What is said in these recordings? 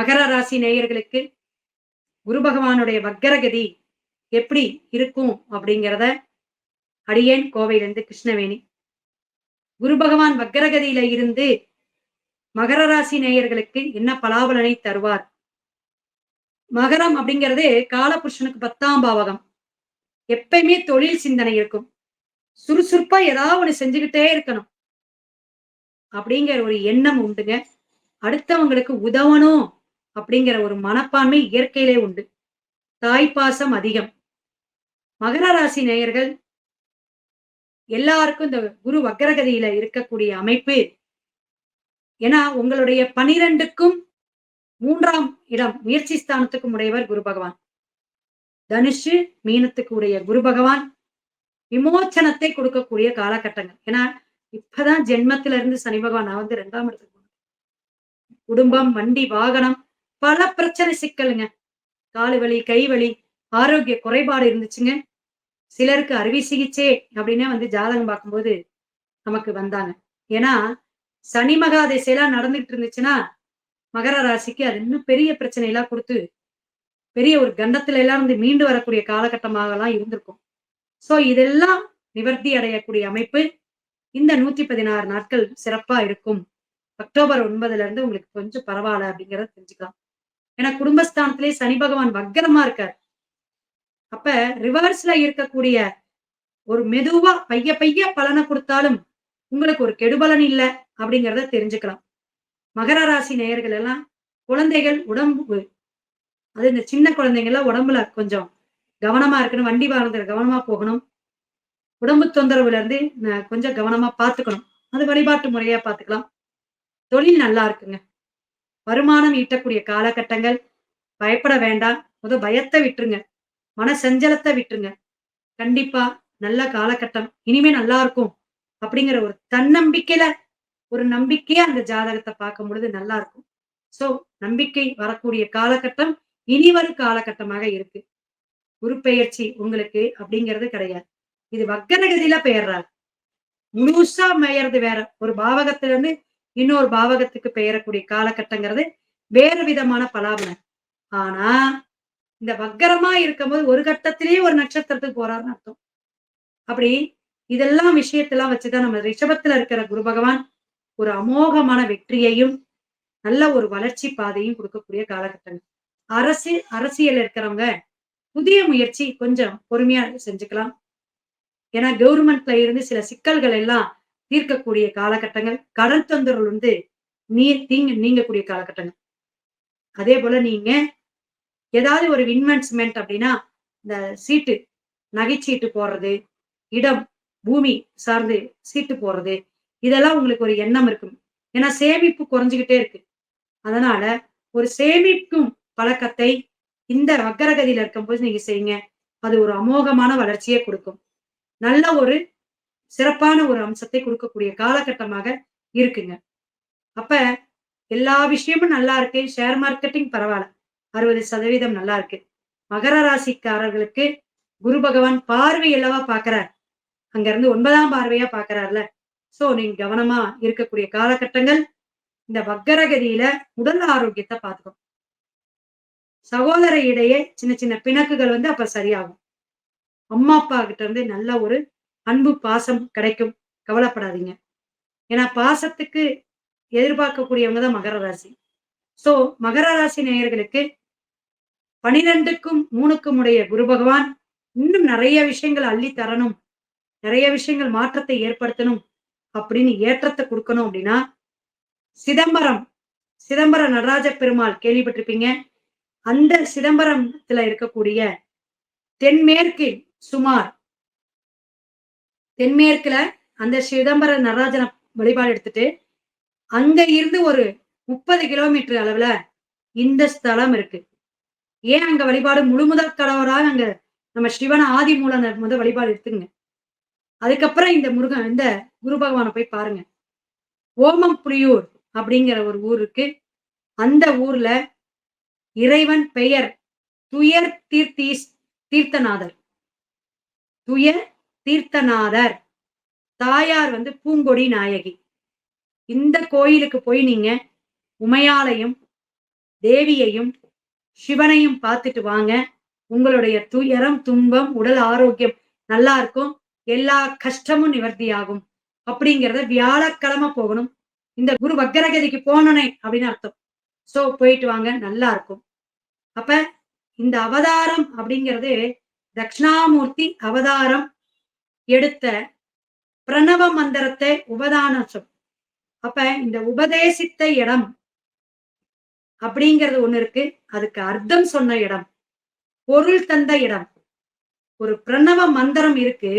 மகர ராசி நேயர்களுக்கு குரு பகவானுடைய வக்கரகதி எப்படி இருக்கும் அப்படிங்கிறத அடியேன் கோவையிலிருந்து கிருஷ்ணவேணி. குரு பகவான் வக்கரகதியில இருந்து மகர ராசி நேயர்களுக்கு என்ன பலாபலனை தருவார்? மகரம் அப்படிங்கிறது காலபுருஷனுக்கு பத்தாம் பாவகம். எப்பயுமே தொழில் சிந்தனை இருக்கும். சுறுசுறுப்பா ஏதாவது ஒண்ணு செஞ்சுக்கிட்டே இருக்கணும். அப்படிங்கிற ஒரு எண்ணம் உண்டுங்க. அடுத்தவங்களுக்கு உதவணும். அப்படிங்கிற ஒரு மனப்பான்மை இயற்கையிலே உண்டு. தாய்ப்பாசம் அதிகம். மகர ராசி நேயர்கள் எல்லாருக்கும் இந்த குரு வக்கரகதியில இருக்கக்கூடிய அமைப்பு. ஏன்னா உங்களுடைய பனிரெண்டுக்கும் மூன்றாம் இடம் முயற்சி ஸ்தானத்துக்கும் உடையவர் குரு பகவான். தனுஷு மீனத்துக்கு உடைய குரு பகவான். விமோச்சனத்தை கொடுக்கக்கூடிய காலகட்டங்கள். ஏன்னா இப்பதான் ஜென்மத்தில இருந்து சனி பகவான் நான் வந்து ரெண்டாம் இடத்துக்கு போனேன். குடும்பம் வண்டி வாகனம் பல பிரச்சனை சிக்கலுங்க. காலு வலி கை வலி ஆரோக்கிய குறைபாடு இருந்துச்சுங்க. சிலருக்கு அறுவை சிகிச்சை அப்படின்னே வந்து ஜாதகம் பார்க்கும்போது நமக்கு வந்தாங்க. ஏன்னா சனி மகா திசையெல்லாம் நடந்துட்டு இருந்துச்சுன்னா மகர ராசிக்கு அது இன்னும் பெரிய பிரச்சனை எல்லாம் கொடுத்து பெரிய ஒரு கண்டத்துல எல்லாம் இருந்து மீண்டு வரக்கூடிய காலகட்டமாக எல்லாம் இருந்திருக்கும். சோ இதெல்லாம் நிவர்த்தி அடையக்கூடிய அமைப்பு இந்த நூத்தி பதினாறு நாட்கள் சிறப்பா இருக்கும். அக்டோபர் ஒன்பதுல இருந்து உங்களுக்கு கொஞ்சம் பரவாயில்ல அப்படிங்கறத தெரிஞ்சுக்கலாம். ஏன்னா குடும்பஸ்தானத்திலே சனி பகவான் வக்கரமா இருக்கார். அப்ப ரிவர்ஸ்ல இருக்கக்கூடிய ஒரு மெதுவா பைய பைய பலனை கொடுத்தாலும் உங்களுக்கு ஒரு கெடுபலன் இல்லை அப்படிங்கிறத தெரிஞ்சுக்கலாம். மகர ராசி நேயர்கள் எல்லாம் குழந்தைகள் உடம்பு அது இந்த சின்ன குழந்தைங்கள்லாம் உடம்புல கொஞ்சம் கவனமா இருக்கணும் வண்டி வாகனத்துல கவனமா போகணும். உடம்பு தொந்தரவுல இருந்து கொஞ்சம் கவனமா பார்த்துக்கணும். அது வழிபாட்டு முறையா பார்த்துக்கலாம். தொழில் நல்லா இருக்குங்க. வருமானம் ஈட்டக்கூடிய காலகட்டங்கள். பயப்பட வேண்டாம். முத பயத்தை விட்டுருங்க. மன சஞ்சலத்தை விட்டுருங்க. கண்டிப்பா நல்ல காலகட்டம். இனிமே நல்லா இருக்கும். அப்படிங்கிற ஒரு தன்னம்பிக்கையில ஒரு நம்பிக்கையா அந்த ஜாதகத்தை பார்க்கும் பொழுது நல்லா இருக்கும். சோ நம்பிக்கை வரக்கூடிய காலகட்டம் இனி வரும் காலகட்டமாக இருக்கு. குரு பெயர்ச்சி உங்களுக்கு அப்படிங்கிறது கிடையாது. இது வக்கரகதியில பெயர்றாரு. முழுசா மேயறது வேற. ஒரு பாவகத்திலிருந்து இன்னொரு பாவகத்துக்கு பெயரக்கூடிய காலகட்டங்கிறது வேறு விதமான பலாபலன். ஆனா இந்த வக்கரமா இருக்கும்போது ஒரு கட்டத்திலேயே ஒரு நட்சத்திரத்துக்கு போறாருன்னு அர்த்தம். அப்படி இதெல்லாம் விஷயத்தெல்லாம் வச்சுதான் நம்ம ரிஷபத்துல இருக்கிற குரு பகவான் ஒரு அமோகமான வெற்றியையும் நல்ல ஒரு வளர்ச்சி பாதையும் கொடுக்கக்கூடிய காலகட்டங்கள். அரசு அரசியல் இருக்கிறவங்க புதிய முயற்சி கொஞ்சம் பொறுமையா செஞ்சுக்கலாம். ஏன்னா கவர்மெண்ட்ல இருந்து சில சிக்கல்கள் எல்லாம் தீர்க்கக்கூடிய காலகட்டங்கள் கடல் தொந்தரவு வந்து நீர் தீங்க நீங்கக்கூடிய காலகட்டங்கள். அதே போல நீங்க ஏதாவது ஒரு இன்வெஸ்ட்மெண்ட் அப்படின்னா இந்த சீட்டு நகைச்சீட்டு போடுறது இடம் பூமி சார்ந்து சீட்டு போடுறது இதெல்லாம் உங்களுக்கு ஒரு எண்ணம் இருக்கும். ஏன்னா சேமிப்பு குறைஞ்சுக்கிட்டே இருக்கு. அதனால ஒரு சேமிக்கும் பழக்கத்தை இந்த வக்கரகதியில இருக்கும்போது நீங்க செய்யுங்க. அது ஒரு அமோகமான வளர்ச்சியை கொடுக்கும். நல்ல ஒரு சிறப்பான ஒரு அம்சத்தை கொடுக்கக்கூடிய காலகட்டமாக இருக்குங்க. அப்ப எல்லா விஷயமும் நல்லா இருக்கு ஷேர் மார்க்கெட்டிங் பரவாயில்ல. அறுபது சதவீதம் நல்லா இருக்கு. மகர ராசிக்காரர்களுக்கு குரு பகவான் பார்வை அல்லவா பாக்குறார். அங்க இருந்து ஒன்பதாம் பார்வையா பாக்குறாருல. சோ நீங்க கவனமா இருக்கக்கூடிய காலகட்டங்கள் இந்த வக்கரகதியில உடல் ஆரோக்கியத்தை பார்த்துக்கணும் சகோதர இடையே சின்ன சின்ன பிணக்குகள் வந்து அப்ப சரியாகும். அம்மா அப்பா கிட்ட இருந்து நல்ல ஒரு அன்பு பாசம் கிடைக்கும். கவலைப்படாதீங்க. ஏன்னா பாசத்துக்கு எதிர்பார்க்கக்கூடியவங்க தான் மகர ராசி. சோ மகர ராசி நேயர்களுக்கு பனிரெண்டுக்கும் மூணுக்கும் உடைய குரு பகவான் இன்னும் நிறைய விஷயங்கள் அள்ளி தரணும். நிறைய விஷயங்கள் மாற்றத்தை ஏற்படுத்தணும். அப்படின்னு ஏற்றத்தை கொடுக்கணும் அப்படின்னா சிதம்பரம் சிதம்பரம் நடராஜ பெருமாள் கேள்விப்பட்டிருப்பீங்க. அந்த சிதம்பரத்துல இருக்கக்கூடிய தென்மேற்கு சுமார் தென்மேற்குல அந்த சிதம்பர நடராஜன வழிபாடு எடுத்துட்டு அங்க இருந்து ஒரு முப்பது கிலோமீட்டர் அளவுல இந்த ஸ்தலம் இருக்கு. ஏன் அங்க வழிபாடு முழு முதல் கடவுளாக அங்க நம்ம சிவன ஆதி மூலம் முத வழிபாடு எடுத்துங்க அதுக்கப்புறம் இந்த முருகன் இந்த குரு பகவானை போய் பாருங்க. ஓமம் புலியூர் அப்படிங்கிற ஒரு ஊர் இருக்கு. அந்த ஊர்ல இறைவன் பெயர் துயர் தீர்த்தீஸ் தீர்த்தநாதர். துயர் தீர்த்தநாதர். தாயார் வந்து பூங்கொடி நாயகி. இந்த கோயிலுக்கு போய் நீங்க உமையாலையும் தேவியையும் சிவனையும் பார்த்துட்டு வாங்க. உங்களுடைய துயரம் துன்பம் உடல் ஆரோக்கியம் நல்லா இருக்கும். எல்லா கஷ்டமும் நிவர்த்தியாகும். அப்படிங்கிறத வியாழக்கிழமை போகணும். இந்த குரு வக்கரகதிக்கு போனனே அப்படின்னு அர்த்தம். சோ போயிட்டு வாங்க. நல்லா இருக்கும். அப்ப இந்த அவதாரம் அப்படிங்கிறது தட்சிணாமூர்த்தி அவதாரம் எடுத்த பிரணவ மந்திரத்தை உபதானம் சொல். அப்ப இந்த உபதேசித்த இடம் அப்படிங்கிறது ஒண்ணு இருக்கு. அதுக்கு அர்த்தம் சொன்ன இடம் பொருள் தந்த இடம். ஒரு பிரணவ மந்திரம் இருக்கு.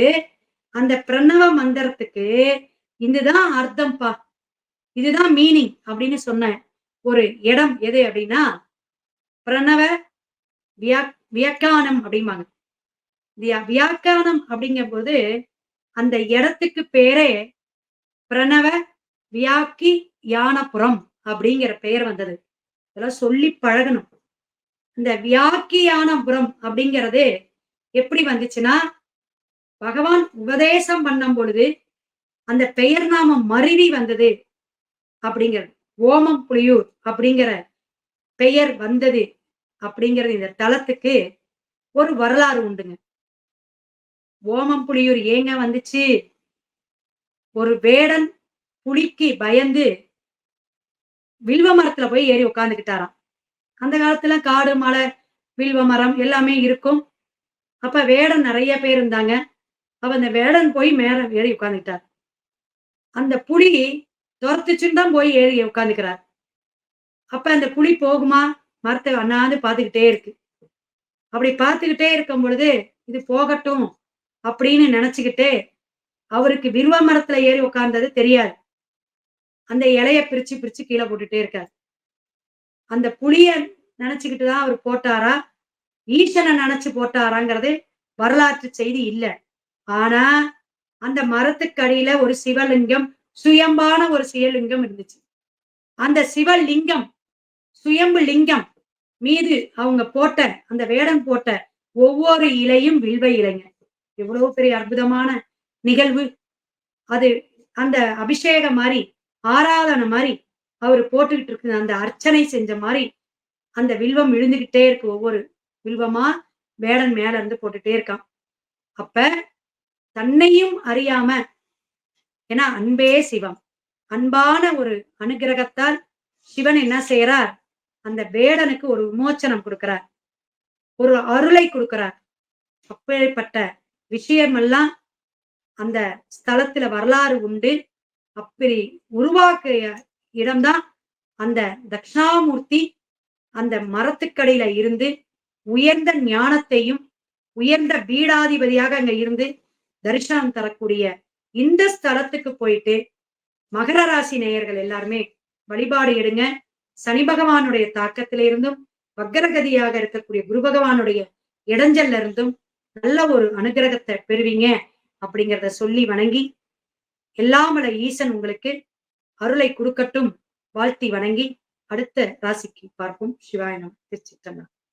அந்த பிரணவ மந்திரத்துக்கு இதுதான் அர்த்தம்ப்பா இதுதான் மீனிங் அப்படின்னு சொன்ன ஒரு இடம் எது அப்படின்னா பிரணவ வியா வியாக்கானம் அப்படிம்பாங்க. வியாக்கானம் அப்படிங்கும் போது அந்த இடத்துக்கு பேரே பிரணவ வியாக்கி யானபுரம் அப்படிங்கிற பெயர் வந்தது. இதெல்லாம் சொல்லி பழகணும். இந்த வியாக்கியானபுரம் அப்படிங்கிறது எப்படி வந்துச்சுன்னா பகவான் உபதேசம் பண்ணும் பொழுது அந்த பெயர் நாமம் மருவி வந்தது அப்படிங்கிறது ஓமம் புலியூர் அப்படிங்கிற பெயர் வந்தது அப்படிங்கிறது இந்த தளத்துக்கு ஒரு வரலாறு உண்டுங்க. ஓமம் புலியூர் ஏங்க வந்துச்சு? ஒரு வேடன் புலிக்கு பயந்து வில்வ மரத்துல போய் ஏறி உட்காந்துக்கிட்டாராம் அந்த காலத்துல காடு மலை வில்வ மரம் எல்லாமே இருக்கும். அப்ப வேடன் நிறைய பேர் இருந்தாங்க. அப்ப அந்த வேடன் போய் மேல ஏறி உட்காந்துக்கிட்டார் அந்த புலி துரத்துச்சுன்னு தான் போய் ஏறி உட்காந்துக்கிறார் அப்ப அந்த புலி போகுமா? மரத்தை அண்ணாந்து பார்த்துக்கிட்டே இருக்கு. அப்படி பார்த்துக்கிட்டே இருக்கும் பொழுது இது போகட்டும். அப்படின்னு நினைச்சுக்கிட்டு அவருக்கு வில்வ மரத்துல ஏறி உட்கார்ந்தது தெரியாது. அந்த இலைய பிரிச்சு பிரிச்சு கீழே போட்டுட்டே இருக்காரு. அந்த புளிய நினைச்சுக்கிட்டு தான் அவர் போட்டாரா? ஈசனை நினைச்சு போட்டாராங்கிறது வரலாற்று செய்தி இல்ல. ஆனா அந்த மரத்துக்கடியில ஒரு சிவலிங்கம் சுயம்பான ஒரு சிவலிங்கம் இருந்துச்சு. அந்த சிவலிங்கம் சுயம்பு லிங்கம் மீது அவங்க போட்ட அந்த வேடம் போட்ட ஒவ்வொரு இலையும் வில்வ இலைங்க. எவ்வளவு பெரிய அற்புதமான நிகழ்வு. அது அந்த அபிஷேகம் மாதிரி ஆராதனை மாதிரி அவர் போட்டுக்கிட்டு இருக்கு அந்த அர்ச்சனை செஞ்ச மாதிரி அந்த வில்வம் விழுந்துகிட்டே இருக்கு. ஒவ்வொரு வில்வமா வேடன் மேல இருந்து போட்டுட்டே இருக்கான். அப்ப தன்னையும் அறியாம ஏன்னா அன்பே சிவம். அன்பான ஒரு அனுகிரகத்தால் சிவன் என்ன செய்யறார் அந்த வேடனுக்கு ஒரு விமோச்சனம் கொடுக்கிறார். ஒரு அருளை கொடுக்கிறார். அப்பேற்பட்ட விஷயமெல்லாம் அந்த ஸ்தலத்துல வரலாறு உண்டு. அப்படி உருவாக்கிய இடம்தான் அந்த தட்சிணாமூர்த்தி. அந்த மரத்துக்கடையில இருந்து உயர்ந்த ஞானத்தையும் உயர்ந்த பீடாதிபதியாக அங்க இருந்து தரிசனம் தரக்கூடிய இந்த ஸ்தலத்துக்கு போயிட்டு மகர ராசி நேயர்கள் எல்லாருமே வழிபாடு எடுங்க. சனி பகவானுடைய தாக்கத்தில இருந்தும் வக்கரகதியாக இருக்கக்கூடிய குரு பகவானுடைய இடைஞ்சல்ல இருந்தும் நல்ல ஒரு அனுகிரகத்தை பெறுவீங்க அப்படிங்கிறத சொல்லி வணங்கி எல்லாமல ஈசன் உங்களுக்கு அருளை கொடுக்கட்டும் வாழ்த்தி வணங்கி அடுத்த ராசிக்கு பார்ப்போம். சிவாயனம் திருச்சிற்றம்பலம்.